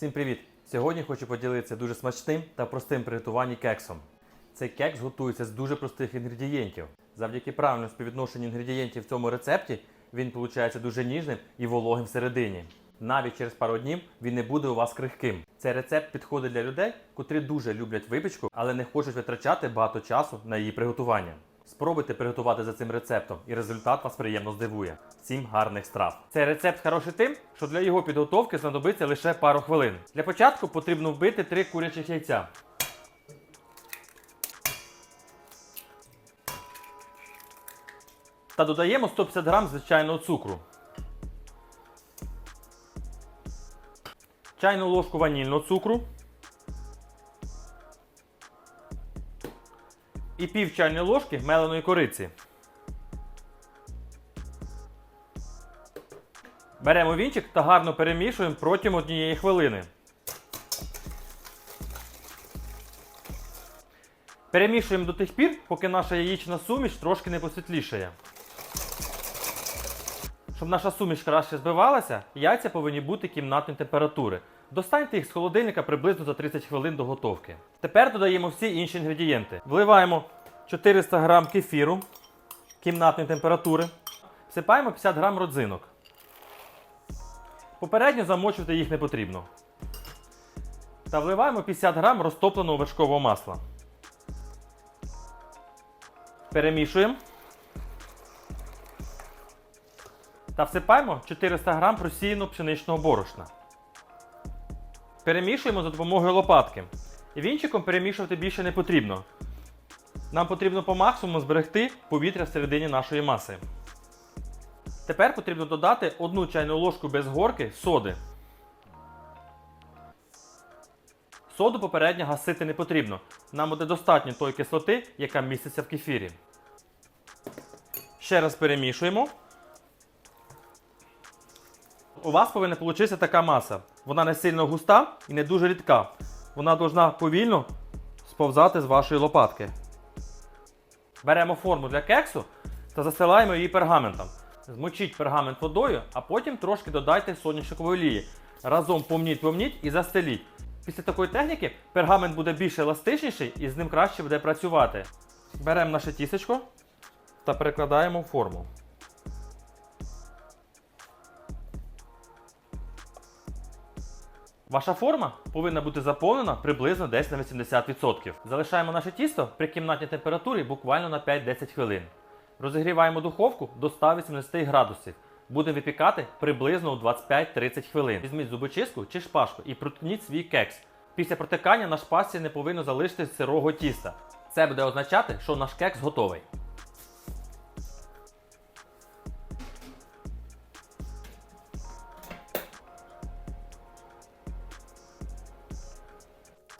Всім привіт! Сьогодні хочу поділитися дуже смачним та простим приготуванні кексом. Цей кекс готується з дуже простих інгредієнтів. Завдяки правильному співвідношенню інгредієнтів в цьому рецепті він виходить дуже ніжним і вологим всередині. Навіть через пару днів він не буде у вас крихким. Цей рецепт підходить для людей, котрі дуже люблять випічку, але не хочуть витрачати багато часу на її приготування. Спробуйте приготувати за цим рецептом, і результат вас приємно здивує. Всім гарних страв! Цей рецепт хороший тим, що для його підготовки знадобиться лише пару хвилин. Для початку потрібно вбити три курячих яйця. Та додаємо 150 грам звичайного цукру. Чайну ложку ванільного цукру. І пів чайної ложки меленої кориці. Беремо вінчик та гарно перемішуємо протягом однієї хвилини. Перемішуємо до тих пір, поки наша яєчна суміш трошки не посвітлішає. Щоб наша суміш краще збивалася, яйця повинні бути кімнатної температури. Достаньте їх з холодильника приблизно за 30 хвилин до готовки. Тепер додаємо всі інші інгредієнти. Вливаємо 400 г кефіру кімнатної температури. Всипаємо 50 г родзинок. Попередньо замочувати їх не потрібно. Та вливаємо 50 г розтопленого вершкового масла. Перемішуємо. Та всипаємо 400 г просіяного пшеничного борошна. Перемішуємо за допомогою лопатки. Вінчиком перемішувати більше не потрібно. Нам потрібно по максимуму зберегти повітря всередині нашої маси. Тепер потрібно додати одну чайну ложку без горки соди. Соду попередньо гасити не потрібно. Нам буде достатньо тої кислоти, яка міститься в кефірі. Ще раз перемішуємо. У вас повинна получитися така маса. Вона не сильно густа і не дуже рідка. Вона повинна повільно сповзати з вашої лопатки. Беремо форму для кексу та застилаємо її пергаментом. Змочіть пергамент водою, а потім трошки додайте соняшникової олії. Разом помніть, помніть і застеліть. Після такої техніки пергамент буде більш еластичніший і з ним краще буде працювати. Беремо наше тісечко та перекладаємо в форму. Ваша форма повинна бути заповнена приблизно десь на 80%. Залишаємо наше тісто при кімнатній температурі буквально на 5-10 хвилин. Розігріваємо духовку до 180 градусів. Будемо випікати приблизно у 25-30 хвилин. Візьміть зубочистку чи шпажку і проткніть свій кекс. Після протикання на шпажці не повинно залишитися сирого тіста. Це буде означати, що наш кекс готовий.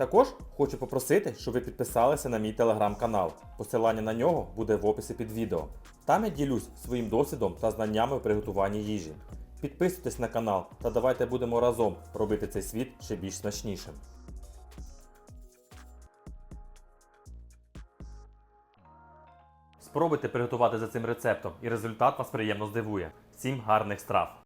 Також хочу попросити, щоб ви підписалися на мій телеграм-канал. Посилання на нього буде в описі під відео. Там я ділюсь своїм досвідом та знаннями в приготуванні їжі. Підписуйтесь на канал та давайте будемо разом робити цей світ ще більш смачнішим. Спробуйте приготувати за цим рецептом і результат вас приємно здивує. Всім гарних страв!